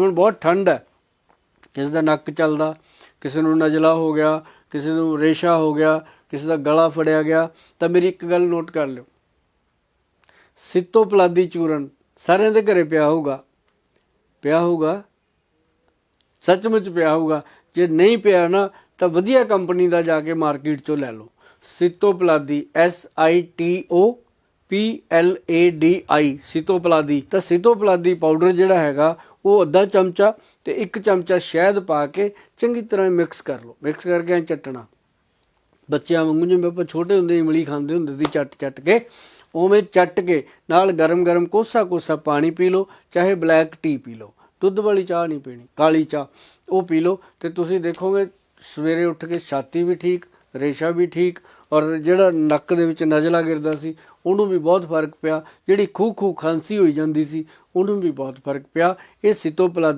ਹੁਣ ਬਹੁਤ ਠੰਡ ਹੈ। ਕਿਸੇ ਦਾ ਨੱਕ ਚੱਲਦਾ, ਕਿਸੇ ਨੂੰ ਨਜਲਾ ਹੋ ਗਿਆ, ਕਿਸੇ ਨੂੰ ਰੇਸ਼ਾ ਹੋ ਗਿਆ, ਕਿਸੇ ਦਾ ਗਲਾ ਫੜਿਆ ਗਿਆ, ਤਾਂ ਮੇਰੀ ਇੱਕ ਗੱਲ ਨੋਟ ਕਰ ਲਿਓ। ਸਿੱਤੋ ਪਲਾਦੀ ਚੂਰਨ ਸਾਰਿਆਂ ਦੇ ਘਰੇ ਪਿਆ ਹੋਊਗਾ। ਪਿਆ ਹੋਊਗਾ। ਸੱਚਮੁੱਚ ਪਿਆ ਹੋਊਗਾ। ਜੇ ਨਹੀਂ ਪਿਆ ਨਾ, ਤਾਂ ਵਧੀਆ ਕੰਪਨੀ ਦਾ ਜਾ ਕੇ ਮਾਰਕੀਟ ਚੋਂ ਲੈ ਲਓ। Sitopaladi, S I T O P L A D I ਸਿਤੋਪਲਾਦੀ। ਤਾਂ ਸਿਤੋਪਲਾਦੀ ਪਾਊਡਰ ਜਿਹੜਾ ਹੈਗਾ, ਉਹ ਅੱਧਾ ਚਮਚਾ ਤੇ ਇੱਕ ਚਮਚਾ ਸ਼ਹਿਦ ਪਾ ਕੇ ਚੰਗੀ ਤਰ੍ਹਾਂ ਮਿਕਸ ਕਰ ਲਓ। ਮਿਕਸ ਕਰਕੇ ਐਂ ਚੱਟਣਾ। ਬੱਚਿਆਂ ਵਾਂਗੂ ਜਿਵੇਂ ਆਪਾਂ ਛੋਟੇ ਹੁੰਦੇ ਇਮਲੀ ਖਾਂਦੇ ਹੁੰਦੇ ਸੀ, ਚੱਟ ਚੱਟ ਕੇ, ਉਵੇਂ ਚੱਟ ਕੇ ਨਾਲ ਗਰਮ-ਗਰਮ ਕੋਸਾ ਕੋਸਾ ਪਾਣੀ ਪੀ ਲਓ, ਚਾਹੇ ਬਲੈਕ ਟੀ ਪੀ ਲਓ। ਦੁੱਧ ਵਾਲੀ ਚਾਹ ਨਹੀਂ ਪੀਣੀ, ਕਾਲੀ ਚਾਹ, ਉਹ ਪੀ ਲਓ। ਤੇ ਤੁਸੀਂ ਦੇਖੋਗੇ, ਸਵੇਰੇ ਉੱਠ ਕੇ ਛਾਤੀ ਵੀ ਠੀਕ ਰੇਸ਼ਾ ਵੀ ਠੀਕ ਔਰ ਜਿਹੜਾ ਨੱਕ ਦੇ ਵਿੱਚ ਨਜ਼ਲਾ ਗਿਰਦਾ ਸੀ, ਉਹਨੂੰ ਵੀ ਬਹੁਤ ਫ਼ਰਕ ਪਿਆ। ਜਿਹੜੀ ਖੂ ਖੂ ਖਾਂਸੀ ਹੋਈ ਜਾਂਦੀ ਸੀ, ਉਹਨੂੰ ਵੀ ਬਹੁਤ ਫ਼ਰਕ ਪਿਆ। ਇਹ ਸਿਤੋਪਲਾ